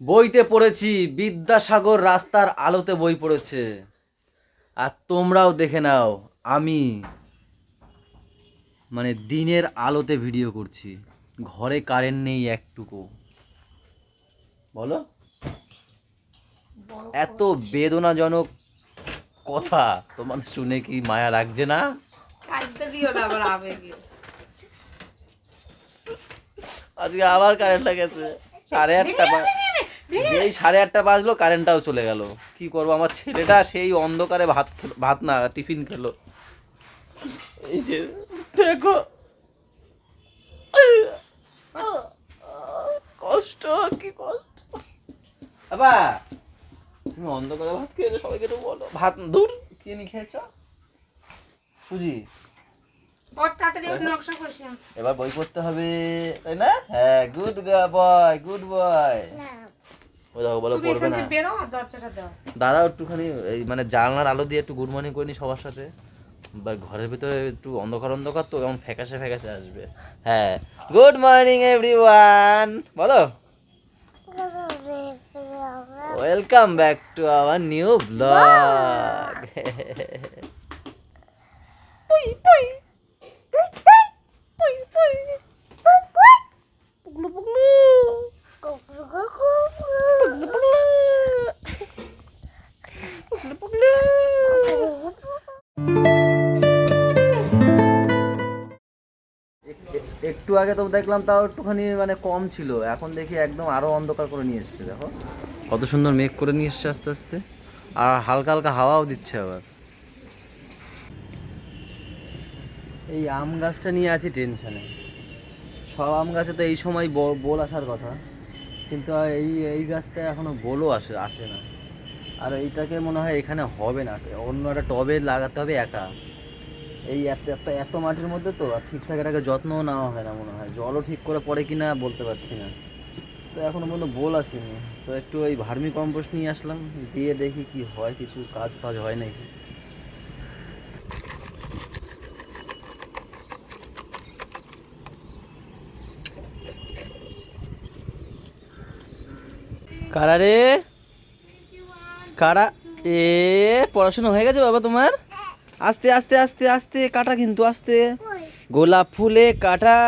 বইতে পড়েছি বিদ্যাসাগর রাস্তার আলোতে বই পড়েছে। আর তোমরাও দেখে নাও আমি মানে দিনের আলোতে ভিডিও করছি। ঘরে কারেন্ট নেই একটুকু। বলো? এত বেদনাজনক কথা তোমার শুনে কি মায়া লাগছে না? আজকে আবার কারেন্টটা গেছে। সাড়ে আটটা যেই সাড়ে আটটা বাজলো কারেন্টটাও চলে গেল। কি করব আমার ছেলেটা সেই অন্ধকারে ভাত ভাত না টিফিন খেলো। এই যে দেখো। কষ্ট কি কষ্ট। বাবা তুমি অন্ধকারে ভাত খেয়েছো সবাইকে একটু বলো। ভাত দূর কি নি খেয়েছো? সুজি। এবার বই পড়তে হবে তাই না? হ্যাঁ গুড বয় গুড বয় ও দেখো বলো পড়বে না। থেকে বেরো আর দরজাটা দাও। দাঁড়াও একটুখানি এই মানে জানলার আলো দিয়ে একটু গুড মর্নিং করে নি সবার সাথে। বা ঘরের ভিতরে একটু অন্ধকার অন্ধকার তো এমন ফ্যাকাশে ফ্যাকাশে আসবে। হ্যাঁ গুড মর্নিং এভরিওয়ান বলো। Welcome back to our new blog আগে তো দেখলাম তাও একটুখানি মানে কম ছিল। এখন দেখি একদম আরও অন্ধকার করে নিয়ে এসছে, দেখো। কত সুন্দর মেঘ করে নিয়ে এসছে আস্তে আস্তে। আর হালকা হালকা হাওয়াও দিচ্ছে আবার। এই আম গাছটা নিয়ে আছি টেনশনে। সব আম গাছে তো এই সময় বোল আসার কথা। কিন্তু এই এই গাছটা এখনও বোলও আসে আসে না। আর এইটাকে মনে হয় এখানে হবে না। অন্য একটা টবে লাগাতে হবে একা। এই এত এত এত মাটির মধ্যে তো আর ঠিকঠাক এটাকে যত্নও নেওয়া হয় না মনে হয়। জলও ঠিক করে পড়ে কি না বলতে পারছি না। তো এখনও পর্যন্ত বোল আসেনি। তো একটু ওই ভার্মি কম্পোস্ট নিয়ে আসলাম, দিয়ে দেখি কি হয়, কিছু কাজ ফাজ হয় নাকি। কারা রে? কারা? এ, পড়াশোনা হয়ে গেছে বাবা তোমার? আস্তে আস্তে আস্তে আস্তে কাটা কিন্তু আস্তে। গোলাপ ফুলে কাটা।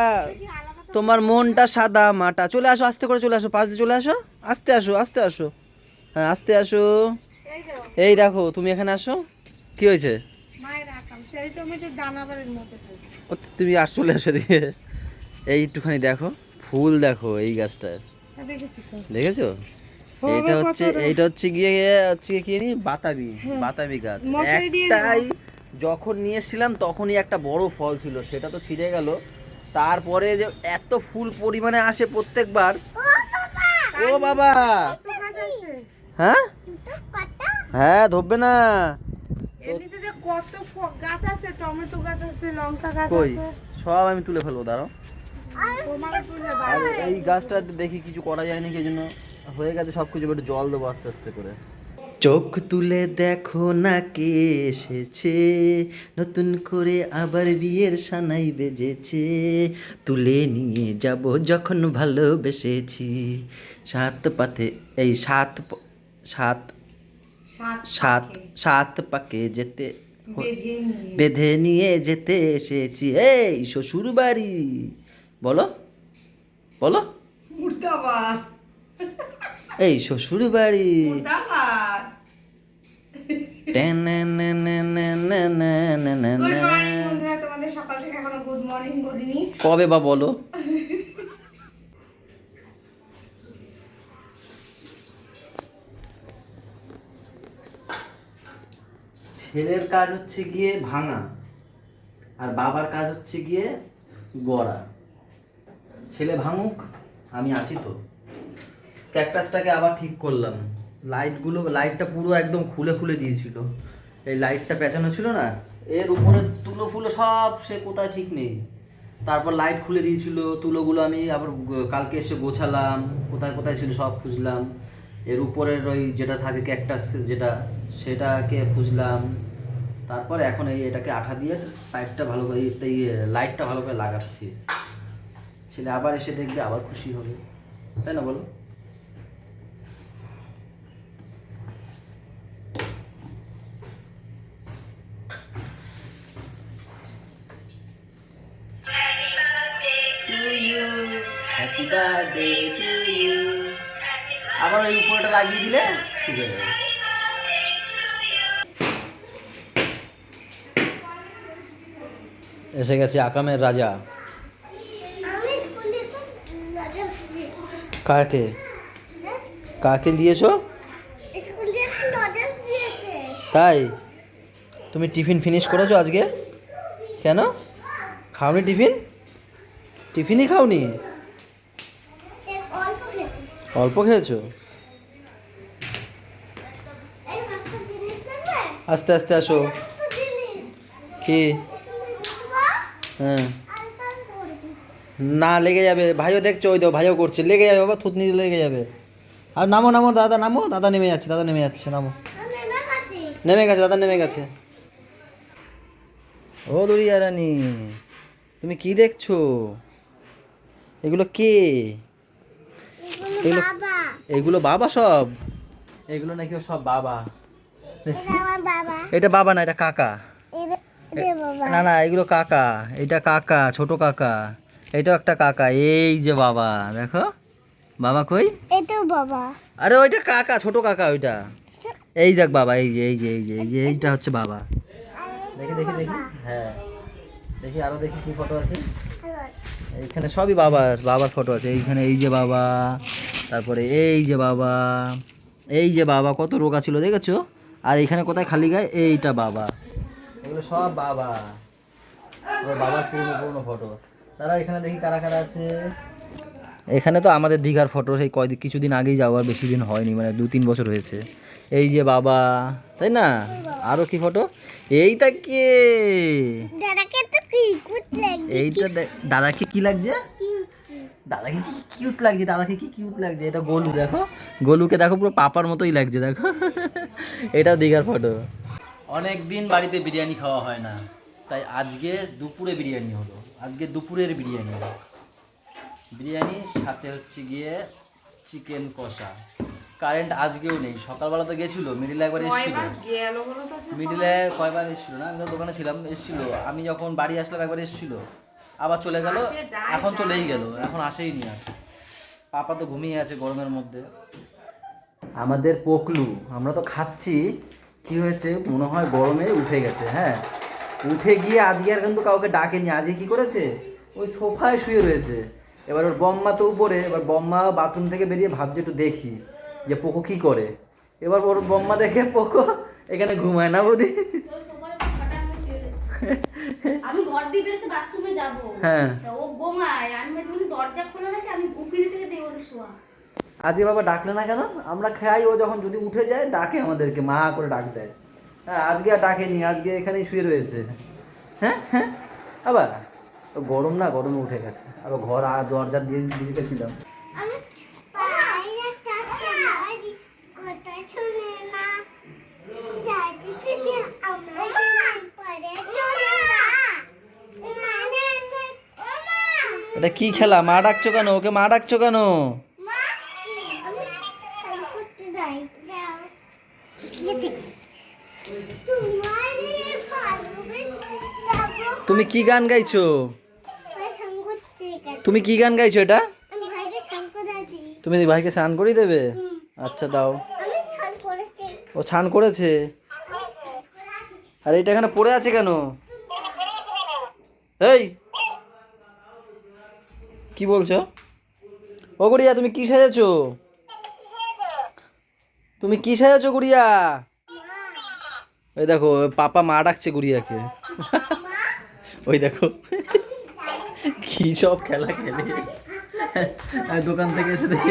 তোমার মনটা সাদা মাটা। চলে আসো আস্তে করে চলে আসো পাশ দিয়ে চলে আসো। আস্তে আসো আস্তে আসো। হ্যাঁ আস্তে আসো। এই দেখো। তুমি এখানে আসো। কি হয়েছে? তুমি আর চলে আসো দিকে এইটুখানি দেখো ফুল দেখো এই গাছটার। হ্যাঁ, দেখেছি এইটা হচ্ছে এইটা হচ্ছে গিয়ে হচ্ছে কি বাতাবি বাতাবি গাছ। একটাই যখন নিয়ে এসেছিলাম তখনই একটা বড় ফল ছিল সেটা তো ছিঁড়ে গেল। তারপরে যে এত ফুল পরিমাণে আসে প্রত্যেকবার। ও বাবা! কত গাছ আছে হ্যাঁ? হ্যাঁ ধরবে না। এর নিচে যে কত ফ- গাছ আছে টমেটো গাছ আছে লঙ্কা গাছ কই? সব আমি তুলে ফেলব দাঁড়াও। এই গাছটা দেখি কিছু করা যায় নাকি জন্য হয়ে গেছে সব কিছু একটু জল দেবো আস্তে আস্তে করে। চোখ তুলে দেখো না কে এসেছে। নতুন করে আবার বিয়ের সানাই বেজেছে। তুলে নিয়ে যাব যখন ভালোবেসেছি। সাত পাতে এই সাত সাত সাত সাত সাত পাকে যেতে বেঁধে নিয়ে। যেতে এসেছি। এই শ্বশুর বাড়ি বলো। বলো এই শ্বশুর বাড়ি মুর্দাবাদ টেনেনেনেনেনেনেনে। গুড মর্নিং বন্ধুরা তোমাদের সকাল থেকে এখনও গুড মর্নিং বলিনি কবে বা বলো? ছেলের কাজ হচ্ছে গিয়ে ভাঙা আর বাবার কাজ হচ্ছে গিয়ে গড়া। ছেলে ভাঙুক আমি আছি তো। ক্যাকটাসটাকে আবার ঠিক করলাম। লাইটগুলো লাইটটা পুরো একদম খুলে খুলে দিয়েছিল। এই লাইটটা পেঁচানো ছিল না, এর উপরে তুলো ফুলো সব সে কোথায় ঠিক নেই। তারপর লাইট খুলে দিয়েছিল, তুলোগুলো আমি আবার কালকে এসে গোছালাম, কোথায় কোথায় ছিল সব খুঁজলাম। এর উপরের ওই যেটা থাকে ক্যাকটাস যেটা, সেটাকে খুঁজলাম। তারপর এখন এই এটাকে আঠা দিয়ে পাইপটা ভালো করে লাইটটা ভালো করে লাগাচ্ছি। ছেলে আবার এসে দেখবে আবার খুশি হবে। তাই না বলো? লাগিয়ে দিলে হয়ে যাবে। এসে গেছে আকামের রাজা। কাকে? কাকে দিয়েছে? তাই? তুমি টিফিন ফিনিশ করেছ আজকে? কেন? খাওনি টিফিন? টিফিনই খাওনি? অল্প খেয়েছে অল্প খেয়েছো এই একটা জিনিস দেবে আস্তে আস্তে আসো। কি? হ্যাঁ। না লেগে যাবে। ভাইও দেখছ ওই তো ভাইও করছে। লেগে যাবে বাবা থুতনি লেগে যাবে। আর নামো নামো দাদা নামো। দাদা নেমে যাচ্ছে দাদা নেমে যাচ্ছে নামো। নেমে গেছে দাদা নেমে গেছে। ও দুরিয়া রানী তুমি কি দেখছ? এগুলো কে? এগুলো বাবা। এগুলো বাবা সব? এগুলো নাকি ও সব বাবা? এটা বাবা। না এটা কাকা। না না এগুলো কাকা। এটা কাকা ছোট কাকা। এটাও একটা কাকা এই যে বাবা দেখো। বাবা কই? এটাও বাবা। আরে ওইটা কাকা ছোট কাকা ওইটা। এই দেখ বাবা এই যে এই যে এই যে এই যে এইটা হচ্ছে বাবা। দেখি দেখি দেখি। হ্যাঁ। দেখি আরও দেখি কি ফটো আছে। এইখানে সবই বাবার বাবার ফটো আছে। এইখানে এই যে বাবা তারপরে এই যে বাবা এই যে বাবা কত রোগা ছিল দেখেছ? আর এখানে কোথায় খালি গায়ে? এইটা বাবা। এগুলো সব বাবা। ও বাবার পুরনো পুরনো ফটো তারা এখানে দেখি কারা কারা আছে। এখানে তো আমাদের দীঘার ফটো সেই কয়দিন কিছুদিন আগেই যাওয়ার বেশি দিন হয়নি মানে দু তিন বছর হয়েছে। এই যে বাবা তাই না? আরও কি ফটো এইটা কে? দাদাকে কি লাগছে এইটা দাদাকে কি লাগছে? দাদাকে কি কিউট লাগছে দাদাকে কি কিউট লাগছে? এটা গোলু দেখো। গোলুকে দেখো পুরো পাপার মতোই লাগছে দেখো। এটাও দীঘার ফটো অনেক দিন বাড়িতে বিরিয়ানি খাওয়া হয় না। তাই আজকে দুপুরে বিরিয়ানি হলো। আজকে দুপুরের বিরিয়ানি। হলো বিরিয়ানির সাথে হচ্ছে গিয়ে চিকেন কষা। কারেন্ট আজকেও নেই। সকালবেলা তো গেছিল মিডিল একবার এসেছিল। মিডিলে কয়বার এসেছিল না? দোকানে ছিলাম এসেছিল। আমি যখন বাড়ি আসলাম একবার এসেছিল। আবার চলে গেল। এখন চলেই গেল। এখন আসেই নি আর। পাপা তো ঘুমিয়ে আছে গরমের মধ্যে। আমাদের পোকলু আমরা তো খাচ্ছি। কি হয়েছে? মনে হয় গরমে উঠে গেছে হ্যাঁ। উঠে গিয়ে আজকে আর কিন্তু কাউকে ডাকেনি। আজকে কি করেছে? ওই সোফায় শুয়ে রয়েছে। এবার ওর বম্মা তো উপরে। এবার বম্মা বাথরুম থেকে বেরিয়ে ভাবছে একটু দেখি যে পোকো কি করে। এবার ওর বম্মা দেখে পোকো এখানে ঘুমায় না বৌদি আমি ঘর দিয়ে বাথরুমে যাব। হ্যাঁ। ও গোমায় আমি যখন দরজা খোলা আমি উকিল থেকে শোয়া। আজকে বাবা ডাকলে না কেন? আমরা খাই ও যখন যদি উঠে যায় ডাকে আমাদেরকে মা করে ডাক দেয়। হ্যাঁ আজকে আর ডাকেনি আজকে এখানেই শুয়ে রয়েছে। হ্যাঁ হ্যাঁ। আবার গরম না গরমে উঠে গেছে। আর ও ঘর আর দরজা দিয়ে দিয়ে রেখেছিলাম আমি বাইরে থাকতে পারি কথা শুনে না দাদি দিদি আমার নাম পড়ে চলে না মানে মা এটা কি খেলা? মা ডাকছো কেন? ওকে মা ডাকছো কেন? তুমি কি গান গাইছো? তুমি কি গান গাইছো এটা? তুমি ভাইকে স্নান করিয়ে দেবে? আচ্ছা দাও। ও ছান করেছে? আর এটা এখানে পড়ে আছে কেন? এই! কি বলছো? ও গুড়িয়া তুমি কি সাজাচ্ছো? তুমি কি সাজাচ্ছো গুড়িয়া? ওই দেখো পাপা মা ডাকছে গুড়িয়াকে। ওই দেখো। কি সব খেলা খেলে। দোকান থেকে এসে দেখে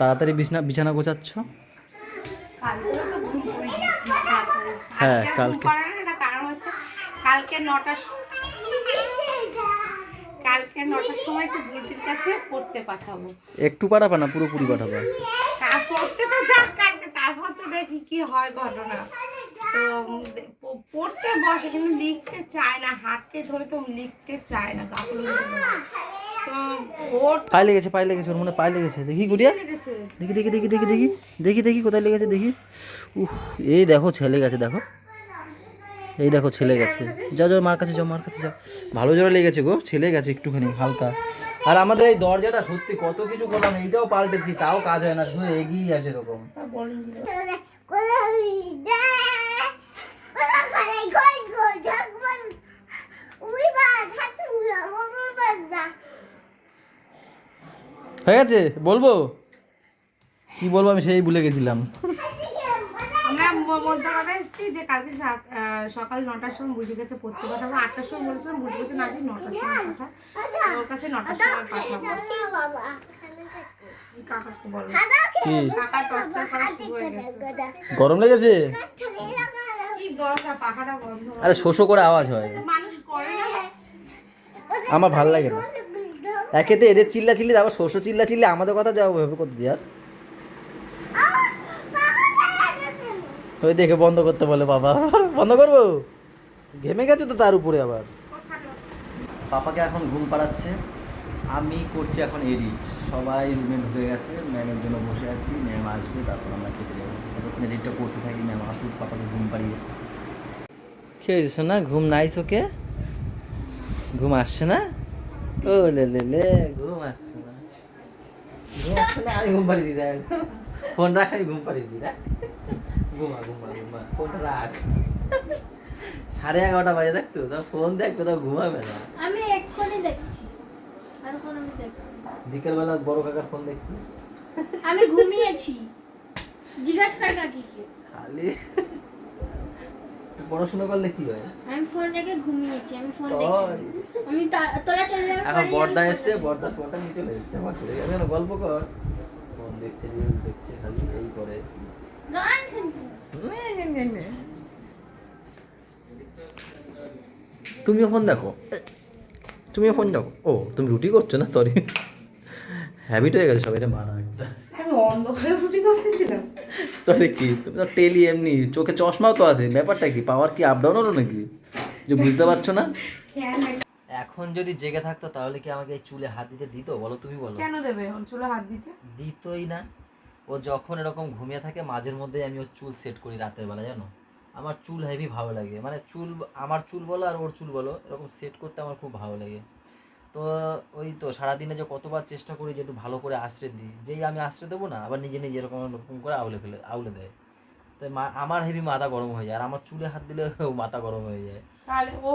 তাড়াতাড়ি বিছানা বিছানা গোছাচ্ছ। হ্যাঁ, কালকে। কারণ হচ্ছে কালকে কালকে নটার সময় একটু বুলটির কাছে পড়তে পাঠাবো। একটু পাঠাবা না? পুরোপুরি পাঠাবা? তার পড়তে তো যাক কালকে তারপর তো দেখি কি হয় ঘটনা। তো পড়তে বসে কিন্তু লিখতে চায় না হাতকে ধরে তো লিখতে চায় না কাপড় তো ওর পায়ে লেগেছে পায়ে লেগেছে ওর মনে পায়ে লেগেছে। দেখি গুড়িয়া। দেখি দেখি দেখি দেখি দেখি দেখি দেখি কোথায় লেগেছে দেখি। উহ এই দেখো ছেলে গেছে দেখো। এই দেখো, ছেলে গেছে। যাও যাও, মার কাছে যাও, মার কাছে যাও। ভালো জোরে লেগেছে গো, ছেলে গেছে একটুখানি, হালকা। আর আমাদের এই দরজাটা সত্যি কত কিছু করলাম, এইটাও পাল্টেছি, তাও কাজ হয় না, শুধু এগিয়ে আসে এরকম। হয়ে গেছে? বলব? কি বলব, আমি সেই ভুলে গেছিলাম। এসেছি যে কালকে সকাল নটার সময় বুঝে গেছে পড়তে পাঠাবো। আটটার সময় বলেছিলাম বুঝে গেছে না নটার সময় পাঠা ওর কাছে নটার সময় পাঠাবো। কাকাকে বলো। কাকা টর্চার করা শুরু হয়ে গেছে। গরম লেগেছে? আরে শোষো করে আওয়াজ হয়। আমার ভালো লাগে না। একেতে এদের চিল্লা চিল্লি আবার শোষো চিল্লা চিল্লি আমাদের কথা যাও ভেবে করতে আর। ওই দেখে বন্ধ করতে বলে বাবা। বন্ধ করব? ঘেমে গেছে তো তার উপরে আবার। পাপাকে এখন ঘুম পাড়াচ্ছে। আমি করছি এখন এডিট সবাই রুমে ঢুকে গেছে। ম্যামের জন্য বসে আছি। ম্যাম আসবে তারপর আমরা খেতে যাব। ততক্ষণ এডিটটা করতে থাকি ম্যাম আসুক পাপাকে ঘুম পাড়িয়ে। কি হয়েছে না ঘুম নাইস ওকে? ঘুম আসছে না? ও লে লে লে ঘুম আসছে না। ঘুম আসছে না আমি ঘুম পাড়িয়ে দিই ফোন রাখ আমি ঘুম পাড়িয়ে দিই ঘুমা ঘুমা ঘুমা ফোনটা রাখ সাড়ে এগারোটা বাজে দেখছ? তা ফোন দেখ কোথাও ঘুমাবে না। আমি এক্ষুনি দেখছি। বিকেলবেলা বড় কাকার ফোন দেখছিস? আমি ঘুমিয়েছি। জিজ্ঞাসা কর কাকিকে। খালি। পড়াশোনা করলে কি হয়? আমি ফোন রেখে ঘুমিয়েছি আমি ফোন। দেখি আমি তোরা চলে যাবে এখন বর্দা এসছে বর্দার ফোনটা নিয়ে চলে এসছে আমার চলে গেছে গল্প কর। ফোন দেখছে রিল দেখছে খালি এই করে। গান তুমিও ফোন দেখো। তুমিও ফোন দেখো। ও তুমি রুটি করছ না? সরি হ্যাবিট হয়ে গেছে সবাই এটা একটা আমি অন্ধকারে রুটি করতেছিলাম। তাহলে কি? তুমি তো টেলি এমনি। চোখে চশমাও তো আছে। ব্যাপারটা কি? পাওয়ার কি আপ ডাউন হলো নাকি? যে বুঝতে পারছ না? এখন যদি জেগে থাকতো তাহলে কি আমাকে চুলে হাত দিতে দিত? বলো তুমি বলো। কেন দেবে চুলে হাত দিতে? দিতই না। ও যখন এরকম ঘুমিয়ে থাকে মাঝের মধ্যে আমি ওর চুল সেট করি রাতের বেলা জানো? আমার চুল হেভি ভালো লাগে। মানে চুল আমার চুল বলো আর ওর চুল বলো এরকম সেট করতে আমার খুব ভালো লাগে। তো ওই তো সারাদিনে যে কতবার চেষ্টা করি যে একটু ভালো করে আশ্রয় দিই যেই আমি আশ্রয় দেবো না আবার নিজে নিজে এরকম এরকম করে আউলে ফেলে আউলে দেয়। তো আমার হেভি মাথা গরম হয়ে যায় আর আমার চুলে হাত দিলে ও মাথা গরম হয়ে যায়। তাহলে ও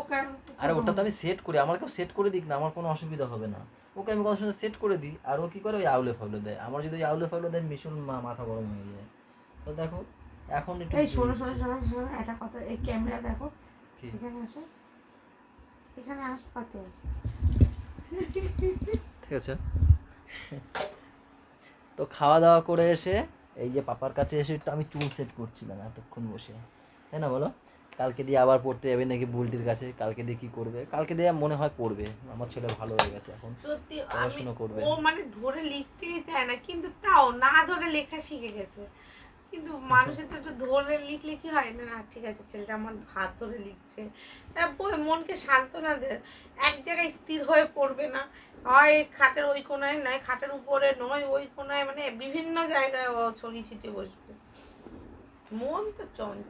আরে ওটা তো আমি সেট করি আমার কেউ সেট করে দিক না আমার কোনো অসুবিধা হবে না। ওকে আমি কত সুন্দর সেট করে দিই আর ও কি করে? ওই আউলে ফাউলে দেয়। আমার যদি ওই আউলে ফাউলে দেয় ভীষণ মা- মাথা গরম হয়ে যায়। তো দেখো এখন একটু এই শোনো শোনো শোনো শোনো একটা কথা এই ক্যামেরা দেখো? এখানে আসো। এখানে আস কত ঠিক আছে। তো খাওয়া দাওয়া করে এসে এই যে পাপার কাছে এসে একটু আমি চুল সেট করছিলাম এতক্ষণ বসে। তাই না বলো? কালকে দিয়ে আবার পড়তে যাবে নাকি বুলটির কাছে কালকে দিয়ে কি করবে? কালকে দিয়ে মনে হয় পড়বে। আমার ছেলে ভালো হয়ে গেছে এখন। সত্যি পড়াশোনা করবে। ও মানে ধরে লিখতেই চায় না কিন্তু তাও না ধরে লেখা শিখে গেছে। কিন্তু মানুষের তো একটু ধরে লিখলে কি হয়? না না, ঠিক আছে ছেলেটা আমার হাত ধরে লিখছে। মনকে সান্ত্বনা দেয় এক জায়গায় স্থির হয়ে পড়বে না। হয় খাটের ওই কোনায় নয় খাটের উপরে নয় ওই কোনায় মানে বিভিন্ন জায়গায় ও ছড়িয়ে ছিটিয়ে বসবে।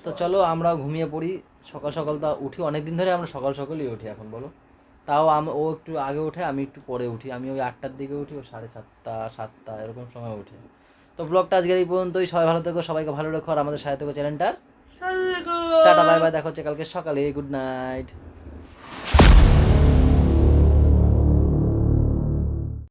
তো চলো আমরা ঘুমিয়ে পড়ি। সকাল সকাল তা উঠি। অনেকদিন ধরে আমরা সকাল সকালই উঠি এখন বলো? তাও আম- ও একটু আগে উঠে আমি একটু পরে উঠি। আমি ওই আটটার দিকে উঠি ও সাড়ে সাতটা সাতটা এরকম সময় উঠে। তো ব্লগটা আজকের এই পর্যন্তই। সবাই ভালো থেকো সবাইকে ভালো রেখো আর আমাদের সাথে থেকো চ্যানেলটার। টাটা বাই বাই দেখা হচ্ছে কালকে সকালে। Good night